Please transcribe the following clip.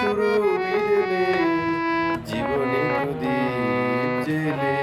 শুরু জীবনে প্রদীপ জেলে